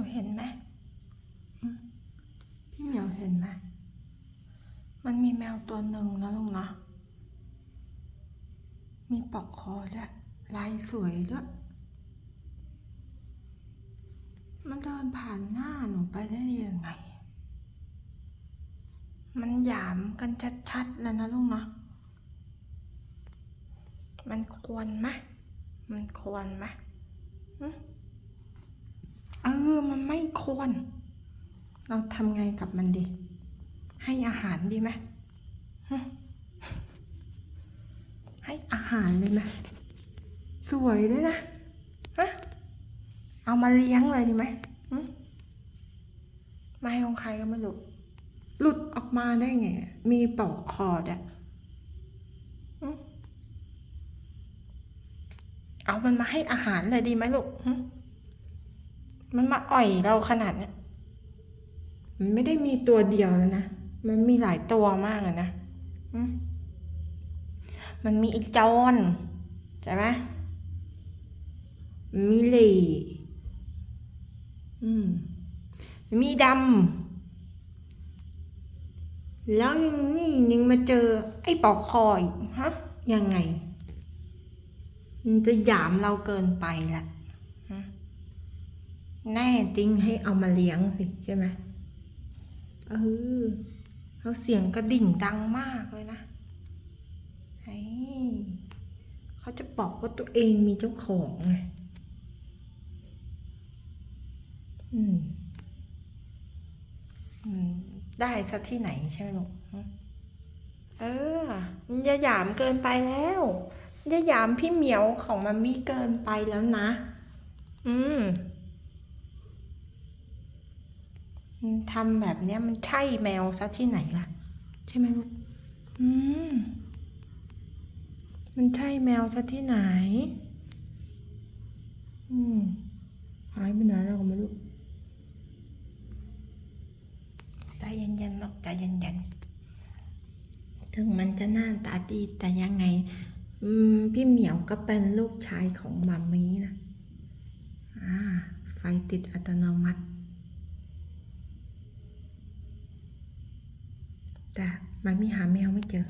นูเห็นไหมพี่เหมียวเห็นไหมมันมีแมวตัวหนึ่งนะลุงนะ มีปลอกคอด้วยลายสวยด้วย มันเดินผ่านหน้าหนูไปได้ยังไง มันหยามกันชัดๆแล้วนะลุงเนาะ มันควรไหมมันควรไหมหึเออมันไม่ควร เราทำไงกับมันดี ให้อาหารดีไหมให้อาหารเลยไหมสวยด้วยนะฮะเอามาเลี้ยงเลยดีไหมไม่ของใครก็ไม่รู้หลุดออกมาได้ไง มีปอกคอดอะเอามันมาให้อาหารเลยดีไหมลูก มันมาอ่อยเราขนาดเนี้ยมันไม่ได้มีตัวเดียวแล้วนะ มันมีหลายตัวมากอะนะ มันมีไอ้จอนใช่ไหมมีเหล่อืมมีดำ แล้วยังนี่ยังมาเจอ ไอ้ปอกคออีกฮะ ยังไง มันจะหยามเราเกินไปละ แน่จริงให้เอามาเลี้ยงสิใช่ไหมเออเขาเสียงกระดิ่งดังมากเลยนะไอ้เขาจะบอกว่าตัวเองมีเจ้าของไงอืมอืมได้สักที่ไหนใช่ไหมลูกเออมันจะหยามเกินไปแล้วจะหยามพี่เหมียวของมันมีเกินไปแล้วนะ อืม มัน ทำแบบเนี้ยมันใช่แมวซะที่ไหนล่ะ ใช่ไหมลูกอืมมันใช่แมวซะที่ไหน อืมหายไปไหนแล้วก็ไม่รู้ใจเย็นๆลูกใจเย็นๆถึงมันจะหน้าตาดีแต่ยังไง อืม พี่เหมียวก็เป็นลูกชายของมัมมี่นะ อ่า ไฟติดอัตโนมัติ แต่มันมีหาแมวไม่เจอ